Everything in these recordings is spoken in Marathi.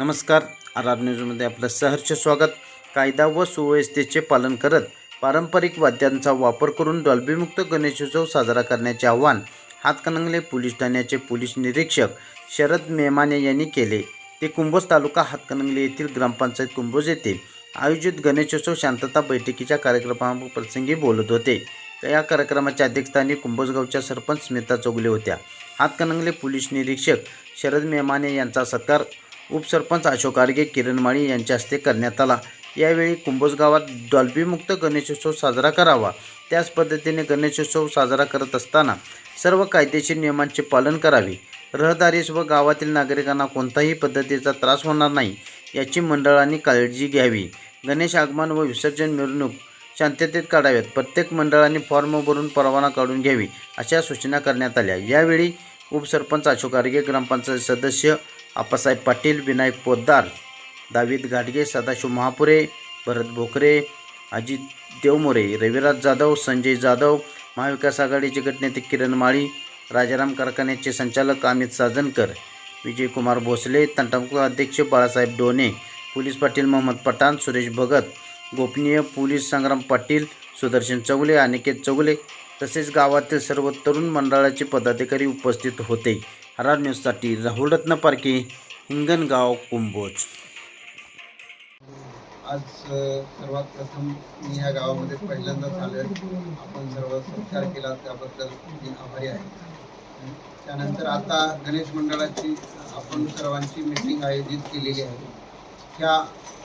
नमस्कार. आर आर न्यूजमध्ये आपलं सहर्ष स्वागत. कायदा व सुव्यवस्थेचे पालन करत पारंपरिक वाद्यांचा वापर करून डॉल्बीमुक्त गणेशोत्सव साजरा करण्याचे आवाहन हातकणंगले पोलीस ठाण्याचे पोलीस निरीक्षक शरद मेमाने यांनी केले. ते कुंभोज तालुका हातकणंगले येथील ग्रामपंचायत कुंभोज येथे आयोजित गणेशोत्सव शांतता बैठकीच्या कार्यक्रमाप्रसंगी बोलत होते. तर या कार्यक्रमाच्या अध्यक्षस्थानी कुंभोजगावच्या सरपंच स्मिता चौगुले होत्या. हातकणंगले पोलीस निरीक्षक शरद मेमाने यांचा सत्कार उपसरपंच अशोक आर्गे किरण माळी यांच्या हस्ते करण्यात आला. यावेळी कुंभोज गावात डॉल्बीमुक्त गणेशोत्सव साजरा करावा. त्याच पद्धतीने गणेशोत्सव साजरा करत असताना सर्व कायदेशीर नियमांचे पालन करावे. रहदारीस व गावातील नागरिकांना कोणताही पद्धतीचा त्रास होणार नाही याची मंडळांनी काळजी घ्यावी. गणेश आगमन व विसर्जन मिरवणूक शांततेत काढाव्यात. प्रत्येक मंडळाने फॉर्म भरून परवाना काढून घ्यावी अशा सूचना करण्यात आल्या. यावेळी उपसरपंच अशोक आर्गे ग्रामपंचायत सदस्य आप्पासाहेब पाटील विनायक पोद्दार दावीद घाटगे सदाशिव महापुरे भरत भोकरे अजित देवमोरे रविराज जाधव संजय जाधव महाविकास आघाडीचे गटनेते किरण माळी राजाराम कारखान्याचे संचालक अमित साजनकर विजयकुमार भोसले तंटामुक्त अध्यक्ष बाळासाहेब डोने पोलीस पाटील मोहम्मद पठाण सुरेश भगत गोपनीय पोलीस संग्राम पाटील सुदर्शन चौगुले अनिकेत चौगुले तसेच गावातील सर्व तरुण मंडळाचे पदाधिकारी उपस्थित होते. आर न्यूजसाठी राहुल रत्न पारखे हिंगणगाव कुंभोज. आज सर्वात प्रथम मी या गावामध्ये पहिल्यांदाच आहे आपण सर्व सत्कार केला त्याबद्दल मी आभारी आहे. त्यानंतर आता गणेश मंडळाची आपण सर्वांची मीटिंग आयोजित केलेली आहे. त्या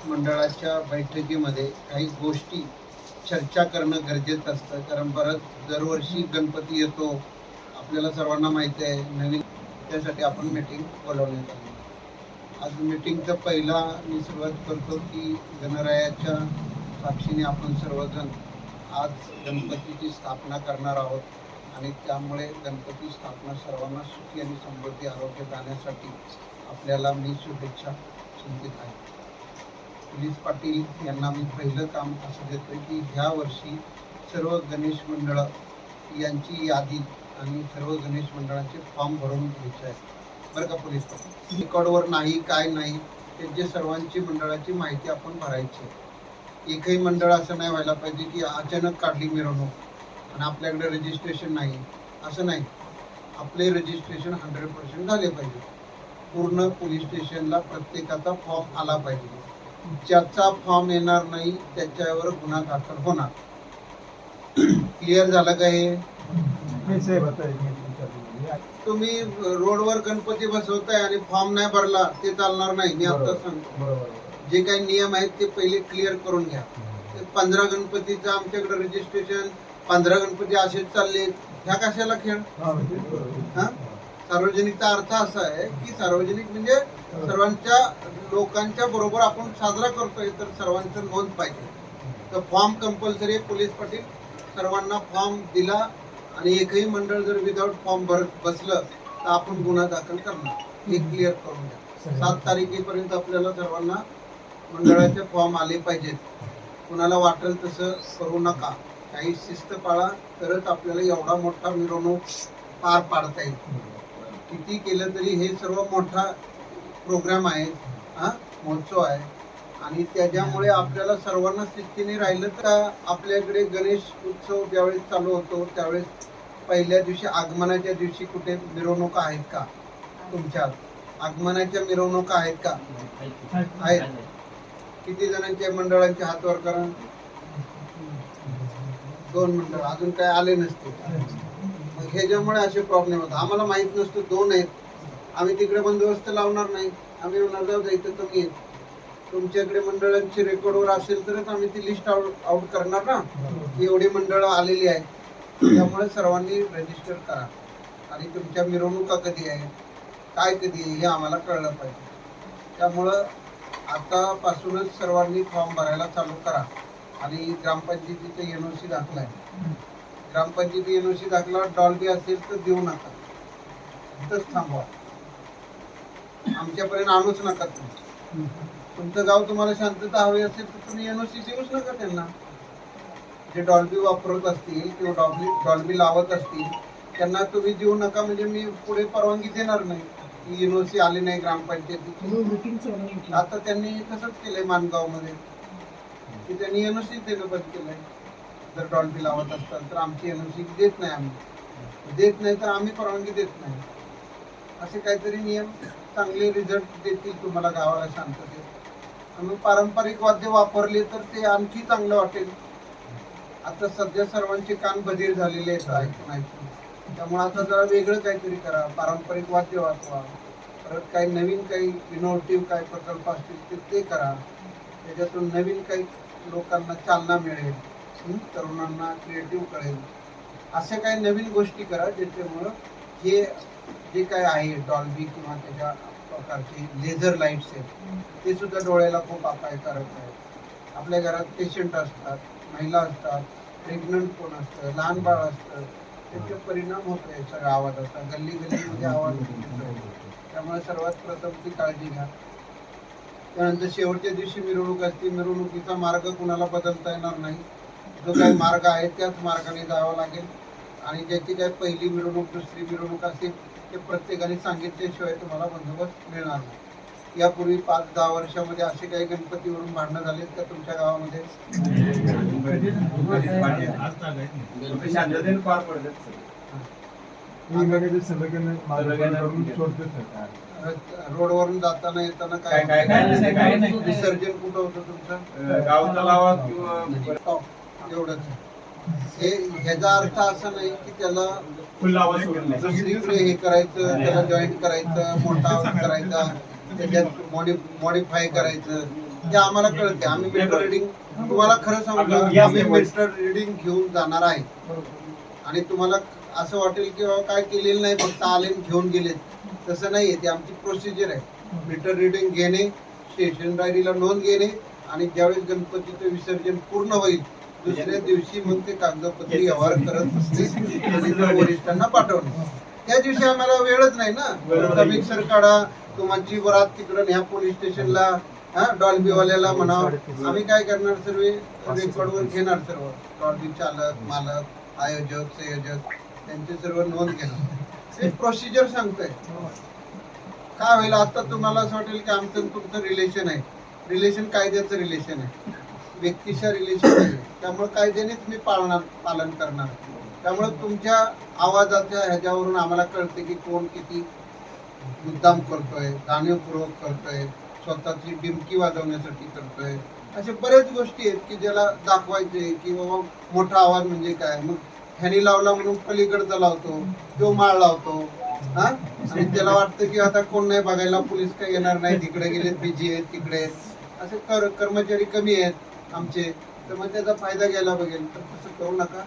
मंडळाच्या बैठकीमध्ये काही गोष्टी चर्चा करणं गरजेचं असतं. कारण परत दरवर्षी गणपती येतो. आपल्याला सर्वांना माहिती आहे नवीन त्यासाठी आपण मीटिंग बोलवण्यात आली. आज मीटिंगचा पहिला मी सुरुवात करतो की गणरायाच्या साक्षीने आपण सर्वजण आज गणपतीची स्थापना करणार आहोत आणि त्यामुळे गणपती स्थापना सर्वांना सुखी आणि समृद्धी आरोग्य जाण्यासाठी आपल्याला मी शुभेच्छा चिंतित आहे. दिलीप पाटील यांना मी पहिलं काम असं देतोय की ह्या वर्षी सर्व गणेश मंडळ यांची यादी आणि सर्व गणेश मंडळाचे फॉर्म भरून घ्यायचे आहे बरं का पोलीस रेकॉर्डवर नाही काय नाही त्यांची सर्वांची मंडळाची माहिती आपण भरायची आहे. एकही मंडळ असं नाही व्हायला पाहिजे की अचानक काढली मिरवणूक आणि आपल्याकडे रजिस्ट्रेशन नाही. असं नाही. आपले रजिस्ट्रेशन हंड्रेड पर्सेंट झाले पाहिजे. पूर्ण पोलीस स्टेशनला प्रत्येकाचा फॉर्म आला पाहिजे. ज्याचा फॉर्म येणार नाही त्याच्यावर गुन्हा दाखल होणार. क्लिअर झालं का हे? तुम्ही रोडवर गणपती बसवताय आणि फॉर्म नाही भरला ते चालणार नाही. मी आता सांगतो. जे काही नियम आहेत ते पहिले क्लिअर करून घ्या. पंधरा गणपतीचं आमच्याकडे रजिस्ट्रेशन पंधरा गणपती असेच चालले ह्या कशाला खेळ? हा सार्वजनिकचा अर्थ असा आहे की सार्वजनिक म्हणजे सर्वांच्या लोकांच्या बरोबर आपण साजरा करतोय तर सर्वांचं नोंद पाहिजे. तर फॉर्म कंपल्सरी पोलीस पाटील. सर्वांना फॉर्म दिला आणि एकही मंडळ जर विदाऊट फॉर्म भर बसलं तर आपण गुन्हा दाखल करणार. हे क्लिअर करून घ्या सात तारखेपर्यंत आपल्याला सर्वांना मंडळाचे फॉर्म आले पाहिजेत. कुणाला वाटेल तसं करू नका. काही शिस्त पाळा तरच आपल्याला एवढा मोठा मिरवणूक पार पाडता येईल. किती केलं तरी हे सर्व मोठा प्रोग्राम आहे. हा महोत्सव आहे. आणि त्याच्यामुळे आपल्याला सर्वांना शिस्तीने राहिलं तर आपल्याकडे गणेश उत्सव ज्यावेळेस चालू होतो त्यावेळेस पहिल्या दिवशी आगमनाच्या दिवशी कुठे मिरवणुका आहेत का तुमच्या? आगमनाच्या मिरवणुका आहेत का? आहेत. किती जणांच्या मंडळांचे हात वर करा. दोन मंडळ अजून काय आले नसते. मग ह्याच्यामुळे असे प्रॉब्लेम होतात. आम्हाला माहीत नसतं दोन आहेत. आम्ही तिकडे बंदोबस्त लावणार नाही. आम्ही जाऊ द्या तुम्ही येत. तुमच्याकडे मंडळांची रेकॉर्डवर असेल तरच आम्ही ती लिस्ट आउट आउट करणार ना. की एवढी मंडळं आलेली आहेत. त्यामुळे सर्वांनी रजिस्टर करा. आणि तुमच्या मिरवणुका कधी आहेत? काय कधी आहे? हे आम्हाला कळलं पाहिजे. त्यामुळं आतापासूनच सर्वांनी फॉर्म भरायला चालू करा. आणि ग्रामपंचायतीचं एन ओ सी दाखला आहे ग्रामपंचायती एन ओ सी दाखला डॉल्बी असेल तर देऊ नका. तिथंच थांबवा. आमच्यापर्यंत आणूच नका तुम्ही. तुमचं गाव तुम्हाला शांतता हवी असेल तर तुम्ही एन ओ सी देऊच नका त्यांना. जे डॉल्बी वापरत असतील किंवा डॉल्बी डॉल्बी लावत असतील त्यांना तुम्ही देऊ नका म्हणजे मी पुढे परवानगी देणार नाही. की युनिव्हर्सिटी आली नाही ग्रामपंचायतीची आता त्यांनी तसंच केलंय मानगावमध्ये की त्यांनी एनओसी देणं बंद केलंय. जर डॉल्बी लावत असताल तर आमची एनओसी देत नाही आम्ही. देत नाही तर आम्ही परवानगी देत नाही. असे काहीतरी नियम चांगले रिझल्ट देतील तुम्हाला गावाला शांततेत. आम्ही पारंपरिक वाद्य वापरले तर ते आणखी चांगलं वाटेल. आता सध्या सर्वांचे कान बधीर झालेले आहेत ऐकून ऐकून त्यामुळे आता जरा वेगळं काहीतरी करा. पारंपरिक वाद्य वाचवा परत काही नवीन काही इनोव्हेटिव्ह काही प्रकल्प असतील ते ते करा. त्याच्यातून नवीन काही लोकांना चालना मिळेल. तरुणांना क्रिएटिव्ह कळेल. अशा काही नवीन गोष्टी करा ज्याच्यामुळं हे जे काय आहे डॉल्बी किंवा त्याच्या प्रकारचे लेझर लाईट्स आहेत. ते सुद्धा डोळ्याला खूप अपायकारक आहेत. आपल्या घरात पेशंट असतात महिला असतात प्रेग्नंट कोण असतं लहान बाळ असतं त्याचे परिणाम होत आहे सगळ्या आवाजाचा गल्ली गल्लीमध्ये आवाज त्यामुळे सर्वात प्रथम ती काळजी घ्या. त्यानंतर शेवटच्या दिवशी मिरवणूक असते. मिरवणुकीचा मार्ग कुणाला बदलता येणार नाही. जो काही मार्ग आहे त्याच मार्गाने जावं लागेल. आणि ज्याची काही पहिली मिरवणूक दुसरी मिरवणूक असेल ते प्रत्येकाने सांगितल्याशिवाय तुम्हाला बंदोबस्त मिळणार नाही. यापूर्वी पाच दहा वर्षामध्ये असे काही गणपतीवरून भांडणं झालेत का तुमच्या गावामध्ये? रोडवरून जाताना येताना काय काय काय काय विसर्जन कुठं होतं तुमचं? गाव तलावात किंवा एवढंच. हे ह्याचा अर्थ असा नाही की त्याला दुसरीकडे हे करायचं त्याला जॉईन करायचं मोठा आवाज करायचा त्याच्यात मॉडीफाय करायचं. ते आम्हाला कळते आम्ही मीटर रिडिंग तुम्हाला खरं सांगतो आम्ही मीटर रिडिंग घेऊन जाणार आहे. आणि तुम्हाला असं वाटेल की बाबा काय केलेलं नाही फक्त आले घेऊन गेलेत. तसं नाही आहे ती आमची प्रोसिजर आहे. मीटर रिडिंग घेणे स्टेशन डायरीला नोंद घेणे आणि ज्यावेळेस गणपतीचं विसर्जन पूर्ण होईल दुसऱ्या दिवशी मग ते कागदपत्री व्यवहार करत असते वरिष्ठांना पाठवणे. त्या दिवशी आम्हाला वेळच नाही ना. मिक्सर काढा तुमची बरात तिकडं ह्या पोलीस स्टेशनला हा डॉल्बीवाल्याला म्हणा आम्ही काय करणार सर्व? रेकॉर्डवर घेणार सर्व. डॉल्बी चालक मालक आयोजक संयोजक त्यांचे सर्व नोंद घेणार. ते प्रोसिजर सांगतोय. काय होईल? आता तुम्हाला असं वाटेल की आमचं तुमचं रिलेशन आहे. रिलेशन कायद्याचं रिलेशन आहे. व्यक्तीच्या रिलेशन आहे त्यामुळे कायद्यानेच मी पाळणार पालन करणार. त्यामुळे तुमच्या आवाजाच्या ह्याच्यावरून आम्हाला कळते की कोण किती मुद्दाम करतोय जाणीवपूर्वक करतोय स्वतःची डिमकी वाजवण्यासाठी करतोय. अशा बऱ्याच गोष्टी आहेत की ज्याला दाखवायचे की बाबा मोठा आवाज म्हणजे काय? मग ह्यानी लावला म्हणून पलीकडचा लावतो तो माळ लावतो हा? आणि त्याला वाटतं की आता कोण नाही बघायला पोलीस काही येणार नाही तिकडे गेले बिझी आहेत तिकडे आहेत. असे कर कर्मचारी कमी आहेत. आमचे. तर मग त्याचा फायदा घ्यायला बघेल. तर तसं करू नका.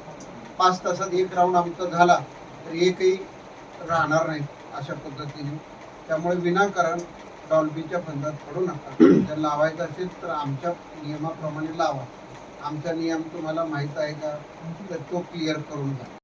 पाच तासात एक राऊंड आमचा झाला तर एकही राहणार नाही अशा पद्धतीने. त्यामुळे विनाकारण डॉल्बीच्या फंदात पडू नका. जर लावायचं असेल तर आमच्या नियमाप्रमाणे लावा. आमचा नियम तुम्हाला माहीत आहे का? तर तो क्लिअर करून घ्या.